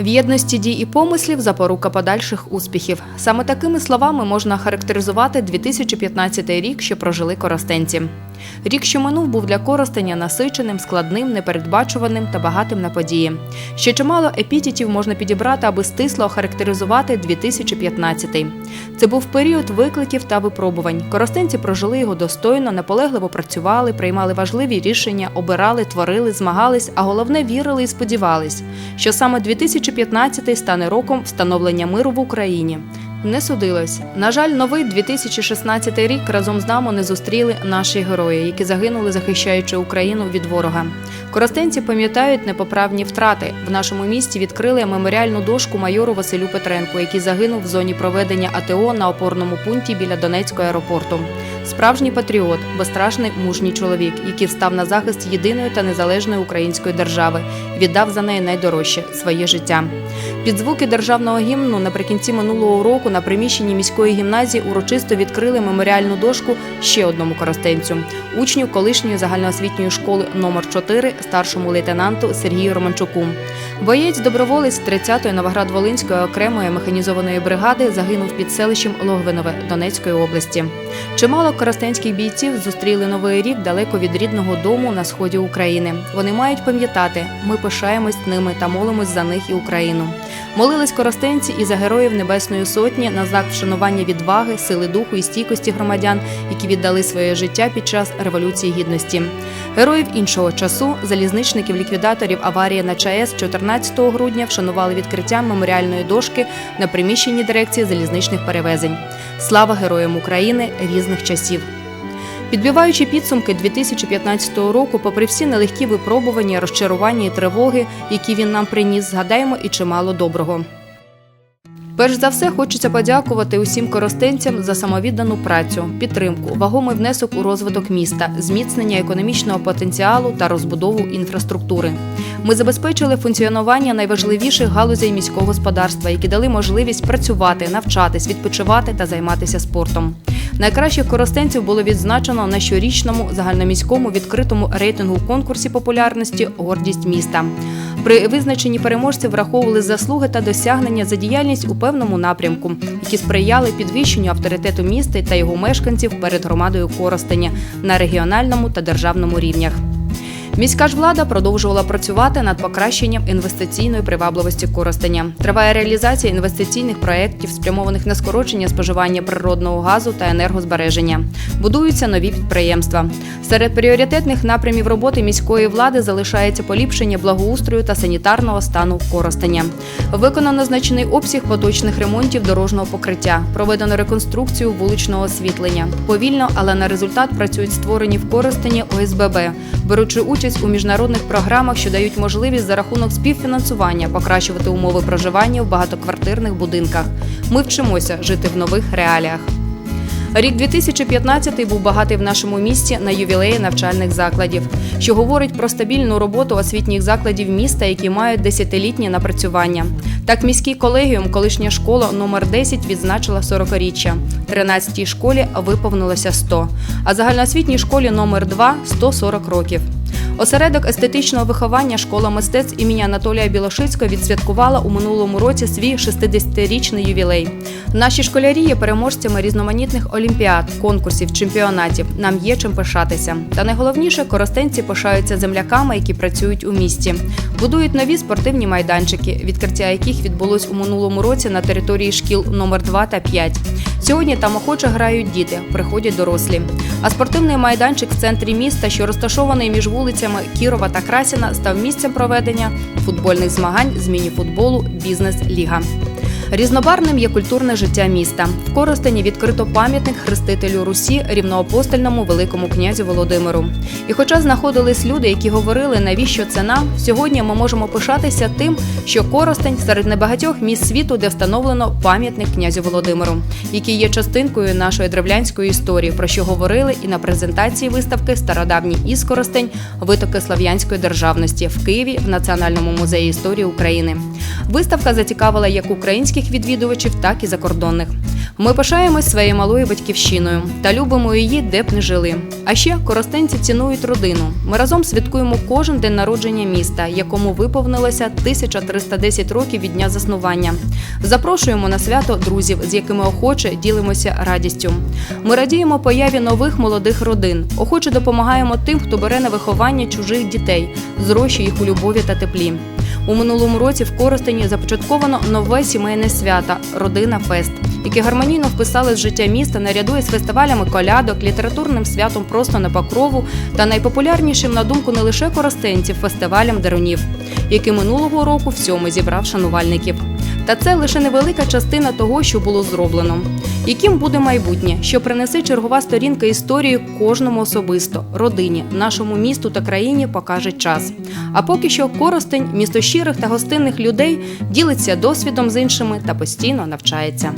В єдності дій і помислів запорука подальших успіхів. Саме такими словами можна характеризувати 2015 рік, що прожили коростенці. Рік, що минув, був для Коростеня насиченим, складним, непередбачуваним та багатим на події. Ще чимало епітетів можна підібрати, аби стисло охарактеризувати 2015. Це був період викликів та випробувань. Коростенці прожили його достойно, наполегливо працювали, приймали важливі рішення, обирали, творили, змагались, а головне вірили і сподівались, що саме 2015 стане роком встановлення миру в Україні. Не судилось. На жаль, новий 2016 рік разом з нами не зустріли наші герої, які загинули, захищаючи Україну від ворога. Коростенці пам'ятають непоправні втрати. В нашому місті відкрили меморіальну дошку майору Василю Петренку, який загинув в зоні проведення АТО на опорному пункті біля Донецького аеропорту. Справжній патріот, безстрашний мужній чоловік, який встав на захист єдиної та незалежної української держави, віддав за неї найдорожче своє життя. Під звуки державного гімну наприкінці минулого року на приміщенні міської гімназії урочисто відкрили меморіальну дошку ще одному коростенцю, учню колишньої загальноосвітньої школи номер 4 старшому лейтенанту Сергію Романчуку. Боєць доброволець 30-ї Новоград-Волинської окремої механізованої бригади загинув під селищем Логвинове Донецької області. Чимало коростенських бійців зустріли новий рік далеко від рідного дому на сході України. Вони мають пам'ятати, ми пишаємось ними та молимось за них і Україну. Молились коростенці і за героїв Небесної Сотні на знак вшанування відваги, сили духу і стійкості громадян, які віддали своє життя під час революції гідності. Героїв іншого часу, залізничників, ліквідаторів аварії на ЧАЕС 14 грудня вшанували відкриттям меморіальної дошки на приміщенні дирекції залізничних перевезень. Слава героям України різних часів. Підбиваючи підсумки 2015 року, попри всі нелегкі випробування, розчарування і тривоги, які він нам приніс, згадаємо і чимало доброго. Перш за все, хочеться подякувати усім коростенцям за самовіддану працю, підтримку, вагомий внесок у розвиток міста, зміцнення економічного потенціалу та розбудову інфраструктури. Ми забезпечили функціонування найважливіших галузей міського господарства, які дали можливість працювати, навчатись, відпочивати та займатися спортом. Найкращих коростенців було відзначено на щорічному загальноміському відкритому рейтингу конкурсі популярності Гордість міста. При визначенні переможців враховували заслуги та досягнення за діяльність у певному напрямку, які сприяли підвищенню авторитету міста та його мешканців перед громадою Коростеня на регіональному та державному рівнях. Міська ж влада продовжувала працювати над покращенням інвестиційної привабливості Коростеня. Триває реалізація інвестиційних проєктів, спрямованих на скорочення споживання природного газу та енергозбереження. Будуються нові підприємства. Серед пріоритетних напрямів роботи міської влади залишається поліпшення благоустрою та санітарного стану Коростеня. Виконано значний обсяг поточних ремонтів дорожнього покриття, проведено реконструкцію вуличного освітлення. Повільно, але на результат працюють створені в Коростені ОСББ, беручи участь у міжнародних програмах, що дають можливість за рахунок співфінансування покращувати умови проживання в багатоквартирних будинках. Ми вчимося жити в нових реаліях. Рік 2015 був багатий в нашому місті на ювілеї навчальних закладів, що говорить про стабільну роботу освітніх закладів міста, які мають десятилітні напрацювання. Так, міський колегіум, колишня школа номер 10 відзначила 40-річчя. 13-й школі виповнилося 100, а загальноосвітній школі номер 2 – 140 років. Осередок естетичного виховання школа мистецтв імені Анатолія Білошицького відсвяткувала у минулому році свій 60-річний ювілей. Наші школярі є переможцями різноманітних олімпіад, конкурсів, чемпіонатів. Нам є чим пишатися. Та найголовніше коростенці пишаються земляками, які працюють у місті, будують нові спортивні майданчики, відкриття яких відбулось у минулому році на території шкіл номер 2 та 5. Сьогодні там охоче грають діти, приходять дорослі. А спортивний майданчик в центрі міста, що розташований між вулицями Кірова та Красіна, став місцем проведення футбольних змагань з міні-футболу Бізнес-ліга. Різнобарним є культурне життя міста. В Коростені відкрито пам'ятник хрестителю Русі рівноапостольному великому князю Володимиру. І хоча знаходились люди, які говорили, навіщо це нам, сьогодні ми можемо пишатися тим, що Коростень серед небагатьох міст світу, де встановлено пам'ятник князю Володимиру, який є частинкою нашої древлянської історії, про що говорили і на презентації виставки Стародавній Іскоростень витоки слав'янської державності в Києві в Національному музеї історії України. Виставка зацікавила як українських відвідувачів, так і закордонних. Ми пишаємось своєю малою батьківщиною та любимо її, де б не жили. А ще коростенці цінують родину. Ми разом святкуємо кожен день народження міста, якому виповнилося 1310 років від дня заснування. Запрошуємо на свято друзів, з якими охоче ділимося радістю. Ми радіємо появі нових молодих родин, охоче допомагаємо тим, хто бере на виховання чужих дітей, зрощує їх у любові та теплі. У минулому році в Коростені започатковано нове сімейне свято Родина Фест, яке гармонійно вписали з життя міста наряду із фестивалями колядок, літературним святом просто на покрову та найпопулярнішим на думку не лише коростенців фестивалем Дарунів, який минулого року всьому зібрав шанувальників. Та це лише невелика частина того, що було зроблено. Яким буде майбутнє, що принесе чергова сторінка історії кожному особисто, родині, нашому місту та країні покаже час. А поки що Коростень, місто щирих та гостинних людей, ділиться досвідом з іншими та постійно навчається.